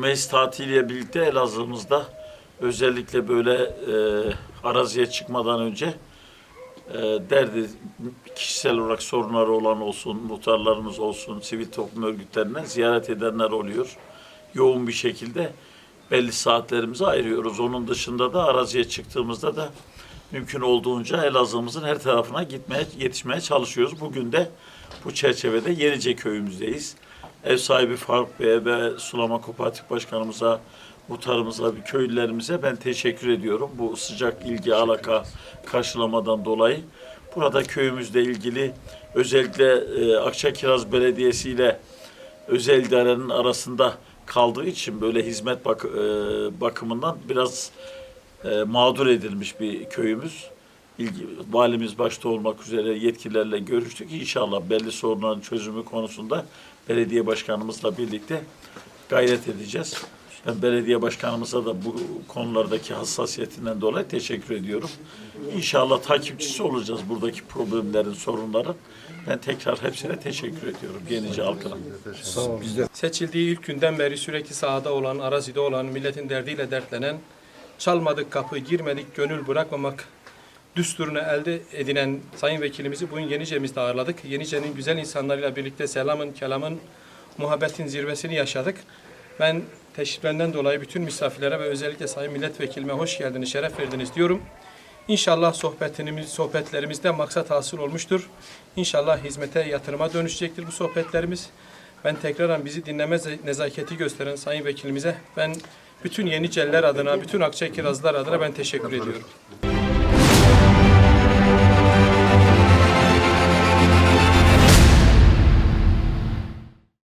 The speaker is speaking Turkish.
meclis tatiliyle birlikte Elazığ'ımızda özellikle böyle e, araziye çıkmadan önce e, derdi kişisel olarak sorunları olan olsun, muhtarlarımız olsun, sivil toplum örgütlerinden ziyaret edenler oluyor. Yoğun bir şekilde belli saatlerimizi ayırıyoruz. Onun dışında da araziye çıktığımızda da mümkün olduğunca Elazığ'ımızın her tarafına gitmeye, yetişmeye çalışıyoruz. Bugün de bu çerçevede Yenice köyümüzdeyiz. Ev sahibi Faruk Bey'e ve Sulama Kooperatif Başkanımıza, muhtarımıza, bir köylülerimize ben teşekkür ediyorum. Bu sıcak ilgi, alaka karşılamadan dolayı. Burada köyümüzle ilgili özellikle e, Akçakiraz Belediyesi ile özel idarenin arasında kaldığı için böyle hizmet bak, e, bakımından biraz e, mağdur edilmiş bir köyümüz. İlgi, valimiz başta olmak üzere yetkililerle görüştük. İnşallah belli sorunların çözümü konusunda belediye başkanımızla birlikte gayret edeceğiz. Ben belediye başkanımıza da bu konulardaki hassasiyetinden dolayı teşekkür ediyorum. İnşallah takipçisi olacağız buradaki problemlerin, sorunların. Ben tekrar hepsine teşekkür ediyorum Yenice halkına. Seçildiği ilk günden beri sürekli sahada olan, arazide olan, milletin derdiyle dertlenen, çalmadık kapı, girmedik, gönül bırakmamak düsturunu elde edinen Sayın Vekilimizi bugün Yenice'mizde ağırladık. Yenice'nin güzel insanlarıyla birlikte selamın, kelamın, muhabbetin zirvesini yaşadık. Ben teşriflerinden dolayı bütün misafirlere ve özellikle Sayın Milletvekilime hoş geldiniz, şeref verdiniz diyorum. İnşallah sohbetlerimiz, sohbetlerimizde maksat hasıl olmuştur. İnşallah hizmete, yatırıma dönüşecektir bu sohbetlerimiz. Ben tekrardan bizi dinleme nezaketi gösteren Sayın Vekilimize ben bütün Yeniceller adına, bütün Akçakirazlılar adına ben teşekkür ediyorum.